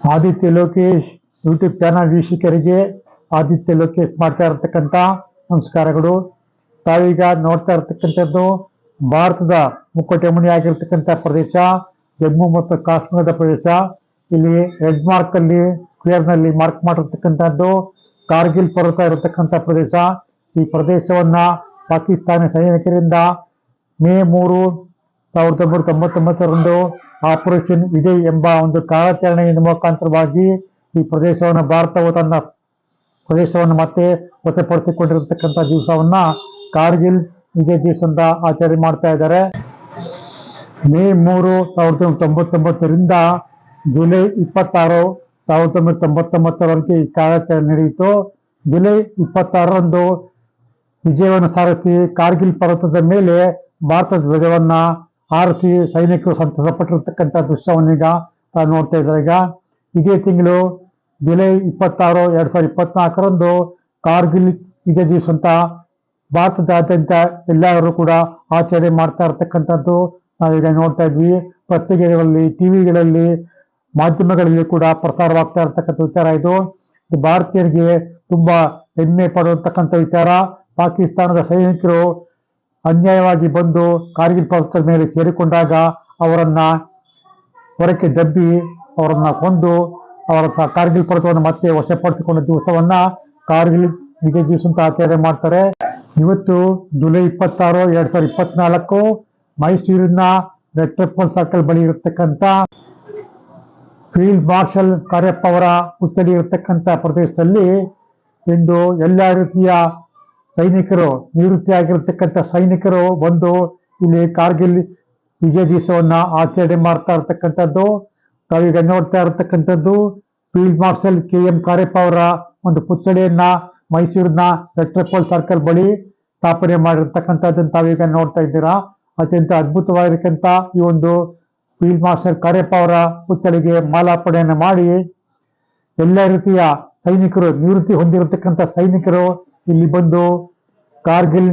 Aditya Lokesh YouTube channel ವೀಕ್ಷಕರಿಗೆ ಆದಿತ್ಯ ಲೋಕೇಶ್ ಮಾಡ್ತಾ ಇರತಕ್ಕಂಥ ನಮಸ್ಕಾರಗಳು. ತಾವೀಗ ನೋಡ್ತಾ ಇರತಕ್ಕಂಥದ್ದು ಭಾರತದ ಮುಕ್ಕೋಟೆ ಮಣಿ ಆಗಿರ್ತಕ್ಕಂಥ ಪ್ರದೇಶ, ಜಮ್ಮು ಮತ್ತು ಕಾಶ್ಮೀರದ ಪ್ರದೇಶ. ಇಲ್ಲಿ ರೆಡ್ ಮಾರ್ಕ್ ಅಲ್ಲಿ ಸ್ಕ್ವೇರ್ನಲ್ಲಿ ಮಾರ್ಕ್ ಮಾಡಿರ್ತಕ್ಕಂಥದ್ದು ಕಾರ್ಗಿಲ್ ಪರ್ವತ ಇರತಕ್ಕಂಥ ಪ್ರದೇಶ. ಈ ಪ್ರದೇಶವನ್ನ ಪಾಕಿಸ್ತಾನಿ ಸೈನಿಕರಿಂದ ಮೇ ಮೂರು ಸಾವಿರದ ಒಂಬೈನೂರ ತೊಂಬತ್ತೊಂಬತ್ತರಂದು ಆಪರೇಷನ್ ವಿಜಯ್ ಎಂಬ ಒಂದು ಕಾರ್ಯಾಚರಣೆಯ ಮುಖಾಂತರವಾಗಿ ಈ ಪ್ರದೇಶವನ್ನು, ಭಾರತವು ತನ್ನ ಪ್ರದೇಶವನ್ನು ಮತ್ತೆ ವಶಪಡಿಸಿಕೊಂಡಿರತಕ್ಕಂಥ ದಿವಸವನ್ನ ಕಾರ್ಗಿಲ್ ವಿಜಯ್ ದಿವಸ ಅಂತ ಆಚರಣೆ ಮಾಡ್ತಾ ಇದ್ದಾರೆ. ಮೇ ಮೂರು ಸಾವಿರದ ಒಂಬೈನೂರ ತೊಂಬತ್ತೊಂಬತ್ತರಿಂದ ಜುಲೈ ಇಪ್ಪತ್ತಾರು ಸಾವಿರದ ಒಂಬೈನೂರ ತೊಂಬತ್ತೊಂಬತ್ತರವರೆಗೆ ಈ ಕಾರ್ಯಾಚರಣೆ ನಡೆಯಿತು. ಜುಲೈ ಇಪ್ಪತ್ತಾರರಂದು ವಿಜಯವನ್ನು ಸಾರಿಸಿ ಕಾರ್ಗಿಲ್ ಪರ್ವತದ ಮೇಲೆ ಭಾರತದ ಧ್ವಜವನ್ನ ಹಾರಿಸಿ ಸೈನಿಕರು ಸಂತಸಪಟ್ಟಿರ್ತಕ್ಕಂಥ ದೃಶ್ಯವನ್ನೀಗ ಈಗ ನೋಡ್ತಾ ಇದ್ದಾರೆ. ಈಗ ಇದೇ ತಿಂಗಳು ಜುಲೈ ಇಪ್ಪತ್ತಾರು, ಎರಡು ಸಾವಿರದ ಇಪ್ಪತ್ನಾಲ್ಕರಂದು ಕಾರ್ಗಿಲ್ ವಿಜಯ ದಿವಸ ಭಾರತದಾದ್ಯಂತ ಎಲ್ಲರೂ ಕೂಡ ಆಚರಣೆ ಮಾಡ್ತಾ ಇರ್ತಕ್ಕಂಥದ್ದು ನಾವೀಗ ನೋಡ್ತಾ ಇದ್ವಿ. ಪತ್ರಿಕೆಗಳಲ್ಲಿ, ಟಿವಿಗಳಲ್ಲಿ, ಮಾಧ್ಯಮಗಳಲ್ಲಿ ಕೂಡ ಪ್ರಸಾರವಾಗ್ತಾ ಇರತಕ್ಕಂಥ ವಿಚಾರ ಇದು ಭಾರತೀಯರಿಗೆ ತುಂಬಾ ಹೆಮ್ಮೆ ಪಡುವಂತಕ್ಕಂಥ ವಿಚಾರ. ಪಾಕಿಸ್ತಾನದ ಸೈನಿಕರು ಅನ್ಯಾಯವಾಗಿ ಬಂದು ಕಾರ್ಗಿಲ್ ಪರ್ವತದ ಮೇಲೆ ಸೇರಿಕೊಂಡಾಗ ಅವರನ್ನ ಹೊರಕ್ಕೆ ದಬ್ಬಿ ಅವರನ್ನ ಕೊಂದು ಅವರ ಕಾರ್ಗಿಲ್ ಪರ್ವತವನ್ನು ಮತ್ತೆ ವಶಪಡಿಸಿಕೊಂಡ ದಿವಸವನ್ನ ಕಾರ್ಗಿಲ್ ವಿಜಯ ದಿವಸ ಅಂತ ಆಚರಣೆ ಮಾಡ್ತಾರೆ. ಇವತ್ತು ಜುಲೈ ಇಪ್ಪತ್ತಾರು, ಎರಡ್ ಸಾವಿರದ ಇಪ್ಪತ್ನಾಲ್ಕು ಮೈಸೂರಿನ ರೆಟ್ರಪಲ್ ಸರ್ಕಲ್ ಬಳಿ ಇರತಕ್ಕಂತ ಫೀಲ್ಡ್ ಮಾರ್ಷಲ್ ಕಾರ್ಯಪ್ಪ ಅವರ ಪುತ್ಥಳಿ ಇರತಕ್ಕಂತ ಪ್ರದೇಶದಲ್ಲಿ ಇಂದು ಎಲ್ಲ ರೀತಿಯ ಸೈನಿಕರು ನಿವೃತ್ತಿ ಆಗಿರತಕ್ಕಂಥ ಸೈನಿಕರು ಬಂದು ಇಲ್ಲಿ ಕಾರ್ಗಿಲ್ ವಿಜಯ ದಿವಸವನ್ನ ಆಚರಣೆ ಮಾಡ್ತಾ ಇರತಕ್ಕಂಥದ್ದು. ತಾವೀಗ ನೋಡ್ತಾ ಇರತಕ್ಕಂಥದ್ದು field marshal K M Cariappa ಅವರ ಒಂದು ಪುತ್ಥಳಿಯನ್ನ ಮೈಸೂರಿನ ಮೆಟ್ರೋಪೋಲ್ ಸರ್ಕಲ್ ಬಳಿ ಸ್ಥಾಪನೆ ಮಾಡಿರ್ತಕ್ಕಂಥದ್ದನ್ನು ತಾವೀಗ ನೋಡ್ತಾ ಇದ್ದೀರಾ. ಅತ್ಯಂತ ಅದ್ಭುತವಾಗಿರ್ತಕ್ಕಂಥ ಈ ಒಂದು ಫೀಲ್ಡ್ ಮಾರ್ಷಲ್ ಕಾರ್ಯಪ್ಪ ಅವರ ಪುತ್ಥಳಿಗೆ ಮಾಲಾರ್ಪಣೆಯನ್ನು ಮಾಡಿ ಎಲ್ಲ ರೀತಿಯ ಸೈನಿಕರು ನಿವೃತ್ತಿ ಹೊಂದಿರತಕ್ಕಂಥ ಸೈನಿಕರು ಇಲ್ಲಿ ಬಂದು ಕಾರ್ಗಿಲ್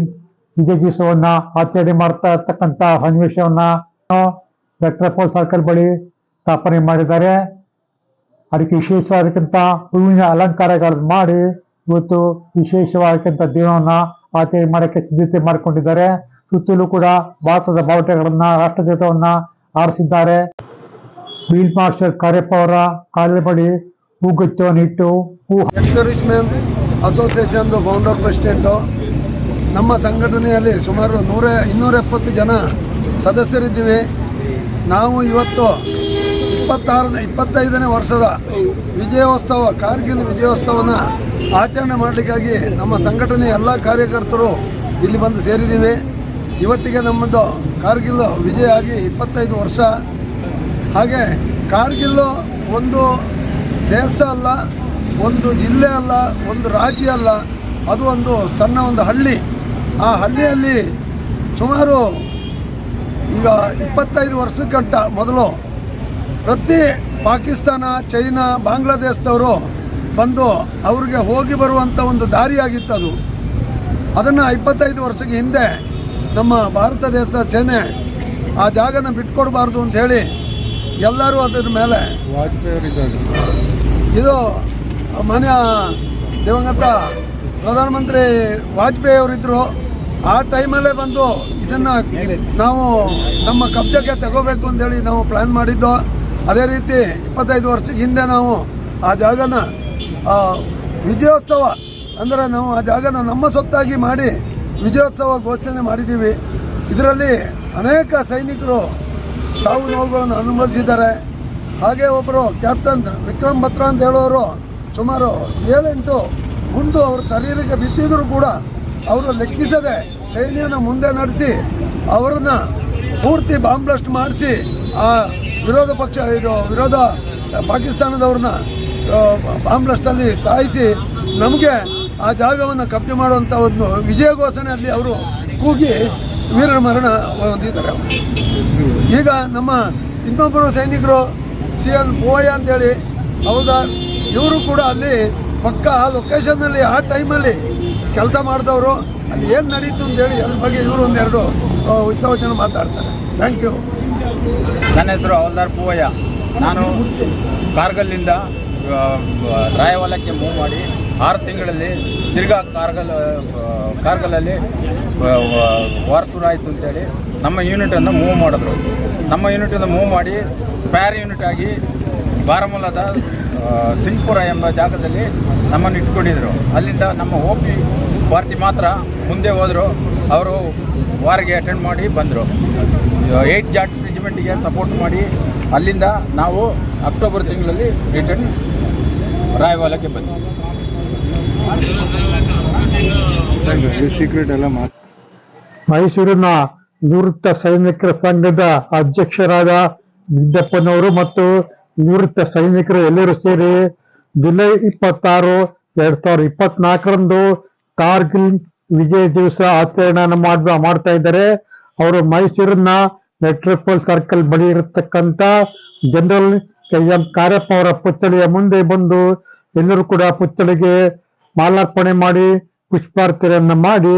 ವಿಜಯ ದಿವಸವನ್ನ ಆಚರಣೆ ಮಾಡ್ತಾ ಇರ್ತಕ್ಕಂಥ ಸನ್ನಿವೇಶವನ್ನ ಮೆಟ್ರೋಪೋಲ್ ಸರ್ಕಲ್ ಬಳಿ ಸ್ಥಾಪನೆ ಮಾಡಿದ್ದಾರೆ. ಅದಕ್ಕೆ ವಿಶೇಷವಾದಕ್ಕಂಥ ಹೂವಿನ ಅಲಂಕಾರಗಳನ್ನು ಮಾಡಿ ಇವತ್ತು ವಿಶೇಷವಾದಕ್ಕಂಥ ದಿನವನ್ನ ಆಚರಣೆ ಮಾಡಕ್ಕೆ ಸಿದ್ಧತೆ ಮಾಡಿಕೊಂಡಿದ್ದಾರೆ. ಸುತ್ತಲೂ ಕೂಡ ಭಾರತದ ಬಾವುಟಗಳನ್ನ ರಾಷ್ಟ್ರಗೀತವನ್ನ ಆರಿಸಿದ್ದಾರೆ ಫೀಲ್ಡ್ ಮಾರ್ಷಲ್ ಕಾರ್ಯಪ್ಪ ಅವರ ಕಾಲದ ಬಳಿ ಹೂಗುಚ್ಚವನ್ನು ಇಟ್ಟು ಹೂ ಸರ್ವಿಸ್ ಅಸೋಸಿಯೇಷನ್ದು ಫೌಂಡರ್ ಪ್ರೆಸಿಡೆಂಟು. ನಮ್ಮ ಸಂಘಟನೆಯಲ್ಲಿ ಸುಮಾರು ನೂರ ಇನ್ನೂರ ಎಪ್ಪತ್ತು ಜನ ಸದಸ್ಯರಿದ್ದೀವಿ. ನಾವು ಇವತ್ತು ಇಪ್ಪತ್ತಾರನೇ, ಇಪ್ಪತ್ತೈದನೇ ವರ್ಷದ ವಿಜಯೋತ್ಸವ, ಕಾರ್ಗಿಲ್ ವಿಜಯೋತ್ಸವನ ಆಚರಣೆ ಮಾಡಲಿಕ್ಕಾಗಿ ನಮ್ಮ ಸಂಘಟನೆಯ ಎಲ್ಲ ಕಾರ್ಯಕರ್ತರು ಇಲ್ಲಿ ಬಂದು ಸೇರಿದ್ದೀವಿ. ಇವತ್ತಿಗೆ ನಮ್ಮದು ಕಾರ್ಗಿಲ್ ವಿಜಯ ಆಗಿ ಇಪ್ಪತ್ತೈದು ವರ್ಷ. ಹಾಗೆ ಕಾರ್ಗಿಲ್ಲು ಒಂದು ದೇಶ ಅಲ್ಲ ಒಂದು ಜಿಲ್ಲೆ ಅಲ್ಲ ಒಂದು ರಾಜ್ಯ ಅಲ್ಲ ಅದು ಒಂದು ಸಣ್ಣ ಒಂದು ಹಳ್ಳಿ. ಆ ಹಳ್ಳಿಯಲ್ಲಿ ಸುಮಾರು ಈಗ ಇಪ್ಪತ್ತೈದು ವರ್ಷಕ್ಕಂಟ ಮೊದಲು ಪ್ರತಿ ಪಾಕಿಸ್ತಾನ ಚೈನಾ ಬಾಂಗ್ಲಾದೇಶದವರು ಬಂದು ಅವ್ರಿಗೆ ಹೋಗಿ ಬರುವಂಥ ಒಂದು ದಾರಿಯಾಗಿತ್ತು ಅದು. ಅದನ್ನು ಇಪ್ಪತ್ತೈದು ವರ್ಷಕ್ಕೆ ಹಿಂದೆ ನಮ್ಮ ಭಾರತ ದೇಶದ ಸೇನೆ ಆ ಜಾಗನ ಬಿಟ್ಕೊಡ್ಬಾರ್ದು ಅಂತ ಹೇಳಿ ಎಲ್ಲರೂ ಅದರ ಮೇಲೆ ಇದು ಮಾನ್ಯ ದಿವಂಗತ ಪ್ರಧಾನಮಂತ್ರಿ ವಾಜಪೇಯಿ ಅವರಿದ್ದರು ಆ ಟೈಮಲ್ಲೇ ಬಂದು ಇದನ್ನು ನಾವು ನಮ್ಮ ಕಬ್ಜಕ್ಕೆ ತಗೋಬೇಕು ಅಂತೇಳಿ ನಾವು ಪ್ಲ್ಯಾನ್ ಮಾಡಿದ್ದು. ಅದೇ ರೀತಿ ಇಪ್ಪತ್ತೈದು ವರ್ಷ ಹಿಂದೆ ನಾವು ಆ ಜಾಗನ ವಿಜಯೋತ್ಸವ ಅಂದರೆ ನಾವು ಆ ಜಾಗನ ನಮ್ಮ ಸೊತ್ತಾಗಿ ಮಾಡಿ ವಿಜಯೋತ್ಸವ ಘೋಷಣೆ ಮಾಡಿದ್ದೀವಿ. ಇದರಲ್ಲಿ ಅನೇಕ ಸೈನಿಕರು ಸಾವು ನೋವುಗಳನ್ನು ಅನುಭವಿಸಿದ್ದಾರೆ. ಹಾಗೆ ಒಬ್ಬರು ಕ್ಯಾಪ್ಟನ್ ವಿಕ್ರಮ್ ಭತ್ರ ಅಂತ ಹೇಳೋರು ಸುಮಾರು ಏಳೆಂಟು ಗುಂಡು ಅವ್ರ ಶರೀರಕ್ಕೆ ಬಿದ್ದಿದ್ರು ಕೂಡ ಅವರು ಲೆಕ್ಕಿಸದೆ ಸೈನ್ಯನ ಮುಂದೆ ನಡೆಸಿ ಅವರನ್ನ ಪೂರ್ತಿ ಬಾಂಬ್ ಬ್ಲಾಸ್ಟ್ ಮಾಡಿಸಿ ಆ ವಿರೋಧ ಪಕ್ಷ, ಇದು ವಿರೋಧ ಪಾಕಿಸ್ತಾನದವ್ರನ್ನ ಬಾಂಬ್ ಬ್ಲಾಸ್ಟಲ್ಲಿ ಸಾಯಿಸಿ ನಮಗೆ ಆ ಜಾಗವನ್ನು ಕಬ್ಜೆ ಮಾಡುವಂಥ ಒಂದು ವಿಜಯ ಘೋಷಣೆಯಲ್ಲಿ ಅವರು ಕೂಗಿ ವೀರ ಮರಣ ಹೊಂದಿದ್ದಾರೆ. ಈಗ ನಮ್ಮ ಇನ್ನೊಬ್ಬರು ಸೈನಿಕರು, ಸಿ ಎಲ್ ಬೋಯ ಅಂತೇಳಿ, ಹೌದಾ? ಇವರು ಕೂಡ ಅಲ್ಲಿ ಪಕ್ಕ ಆ ಲೊಕೇಶನ್ನಲ್ಲಿ ಆ ಟೈಮಲ್ಲಿ ಕೆಲಸ ಮಾಡಿದವರು. ಅಲ್ಲಿ ಏನು ನಡೀತು ಅಂತೇಳಿ ಅದ್ರ ಬಗ್ಗೆ ಇವರು ಒಂದೆರಡು ಹಿತವಚನ ಮಾತಾಡ್ತಾರೆ. ಥ್ಯಾಂಕ್ ಯು ನನ್ನ ಹೆಸರು ಹವಲ್ದಾರ್ ಪೂವಯ್ಯ. ನಾನು ಕಾರ್ಗಲ್ಲಿಂದ ರಾಯವಾಲಕ್ಕೆ ಮೂವ್ ಮಾಡಿ ಆರು ತಿಂಗಳಲ್ಲಿ ತಿರ್ಗಾ ಕಾರ್ಗಲ್ ಕಾರ್ಗಲಲ್ಲಿ ವಾರ್ ಶುರು ಆಯಿತು ಅಂತೇಳಿ ನಮ್ಮ ಯೂನಿಟನ್ನು ಮೂವ್ ಮಾಡಿದ್ರು. ನಮ್ಮ ಯೂನಿಟನ್ನು ಮೂವ್ ಮಾಡಿ ಸ್ಪ್ಯಾರ್ ಯೂನಿಟ್ ಆಗಿ ಬಾರಾಮುಲ್ಲದ ಸಿಂಗ್ಪುರ ಎಂಬ ಜಾಗದಲ್ಲಿ ನಮ್ಮನ್ನು ಇಟ್ಕೊಂಡಿದ್ರು. ಅಲ್ಲಿಂದ ನಮ್ಮ ಓ ಪಿ ಪಾರ್ಟಿ ಮಾತ್ರ ಮುಂದೆ ಹೋದರು. ಅವರು ವಾರಿಗೆ ಅಟೆಂಡ್ ಮಾಡಿ ಬಂದರು. ಏಯ್ಟ್ ಜಾಟ್ಸ್ ರೆಜಿಮೆಂಟಿಗೆ ಸಪೋರ್ಟ್ ಮಾಡಿ ಅಲ್ಲಿಂದ ನಾವು ಅಕ್ಟೋಬರ್ ತಿಂಗಳಲ್ಲಿ ರಿಟರ್ನ್ ರಾಯವಾಲಕ್ಕೆ ಬಂದ್ವಿ. ಮೈಸೂರಿನ ನಿವೃತ್ತ ಸೈನಿಕರ ಸಂಘದ ಅಧ್ಯಕ್ಷರಾದ ಬಿದ್ದಪ್ಪನವರು ಮತ್ತು ನಿವೃತ್ತ ಸೈನಿಕರು ಎಲ್ಲರೂ ಸೇರಿ? ಜುಲೈ ಇಪ್ಪತ್ತಾರು, ಎರಡ್ ಸಾವಿರದ ಇಪ್ಪತ್ನಾಲ್ಕರಂದು ಕಾರ್ಗಿಲ್ ವಿಜಯ ದಿವಸ ಆಚರಣೆಯನ್ನು ಮಾಡ್ ಮಾಡ್ತಾ ಇದ್ದಾರೆ. ಅವರು ಮೈಸೂರಿನ ಮೆಟ್ರೋಪೋಲ್ ಸರ್ಕಲ್ ಬಳಿ ಇರತಕ್ಕಂತ ಜನರಲ್ ಕೆ ಎಂ ಕಾರ್ಯಪ್ಪ ಅವರ ಪುತ್ಥಳಿಯ ಮುಂದೆ ಬಂದು ಎಲ್ಲರೂ ಕೂಡ ಪುತ್ಥಳಿಗೆ ಮಾಲಾರ್ಪಣೆ ಮಾಡಿ, ಪುಷ್ಪಾರ್ಚನೆಯನ್ನ ಮಾಡಿ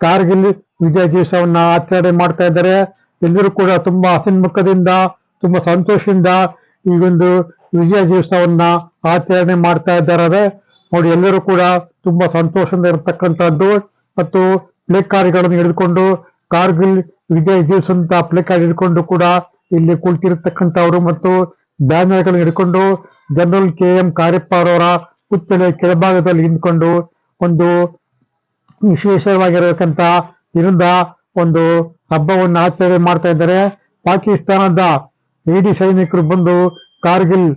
ಕಾರ್ಗಿಲ್ ವಿಜಯ ದಿವಸವನ್ನ ಆಚರಣೆ ಮಾಡ್ತಾ ಇದ್ದಾರೆ. ಎಲ್ಲರೂ ಕೂಡ ತುಂಬಾ ಹಸಿನ್ಮುಖದಿಂದ, ತುಂಬಾ ಸಂತೋಷದಿಂದ ಈ ಒಂದು ವಿಜಯ ದಿವಸವನ್ನ ಆಚರಣೆ ಮಾಡ್ತಾ ಇದ್ದಾರೆ ನೋಡಿ ಎಲ್ಲರೂ ಕೂಡ ತುಂಬಾ ಸಂತೋಷದಿಂದ ಇರತಕ್ಕಂಥದ್ದು. ಮತ್ತು ಪ್ಲೇ ಕಾರ್ಡ್ಗಳನ್ನು ಹಿಡಿದುಕೊಂಡು ಕಾರ್ಗಿಲ್ ವಿಜಯ ದಿವಸ ಅಂತ ಪ್ಲೇ ಕಾರ್ಡ್ ಹಿಡ್ಕೊಂಡು ಕೂಡ ಇಲ್ಲಿ ಕುಳಿತಿರತಕ್ಕಂಥವ್ರು ಮತ್ತು ಬ್ಯಾನರ್ಗಳನ್ನು ಹಿಡ್ಕೊಂಡು ಜನರಲ್ ಕೆ ಎಂ ಕಾರ್ಯಪ್ಪ ಅವರ ಪುತ್ಥಳಿಯ ಕೆಳಭಾಗದಲ್ಲಿ ನಿಂತ್ಕೊಂಡು ಒಂದು ವಿಶೇಷವಾಗಿರತಕ್ಕಂತ ಇದರಿಂದ ಒಂದು ಹಬ್ಬವನ್ನು ಆಚರಣೆ ಮಾಡ್ತಾ ಇದ್ದಾರೆ. ಪಾಕಿಸ್ತಾನದ ಇಡಿ ಸೈನಿಕರು ಬಂದು ಕಾರ್ಗಿಲ್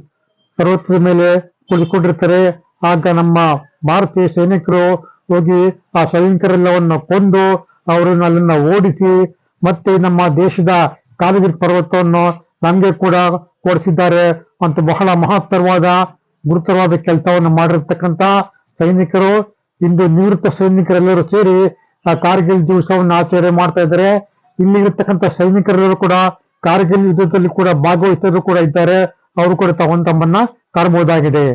ಪರ್ವತದ ಮೇಲೆ ಕುಳಿತುಕೊಂಡಿರ್ತಾರೆ. ಆಗ ನಮ್ಮ ಭಾರತೀಯ ಸೈನಿಕರು ಹೋಗಿ ಆ ಸೈನಿಕರೆಲ್ಲವನ್ನು ಕೊಂದು ಅವರನ್ನು ಅಲ್ಲಿನ ಓಡಿಸಿ ಮತ್ತೆ ನಮ್ಮ ದೇಶದ ಕಾಲಗಿರಿ ಪರ್ವತವನ್ನು ನಮಗೆ ಕೂಡ ಕೊಡಿಸಿದ್ದಾರೆ. ಅಂತ ಬಹಳ ಮಹತ್ತರವಾದ, ಗುರುತರವಾದ ಕೆಲಸವನ್ನು ಮಾಡಿರ್ತಕ್ಕಂತ ಸೈನಿಕರು ಇಂದು ನಿವೃತ್ತ ಸೈನಿಕರೆಲ್ಲರೂ ಸೇರಿ ಆ ಕಾರ್ಗಿಲ್ ದಿವಸವನ್ನು ಆಚರಣೆ ಮಾಡ್ತಾ ಇದ್ದಾರೆ. ಇಲ್ಲಿ ಇರತಕ್ಕಂತ ಸೈನಿಕರೆಲ್ಲರೂ ಕೂಡ ಕಾರ್ಗಿಲ್ ಯುದ್ಧದಲ್ಲಿ ಕೂಡ ಭಾಗವಹಿಸಿದ್ರು ಕೂಡ ಇದ್ದಾರೆ. ಅವರು ಕೂಡ ತಗೊಂಡ್ ತಮ್ಮನ್ನ ಕಾಣಬಹುದಾಗಿದೆ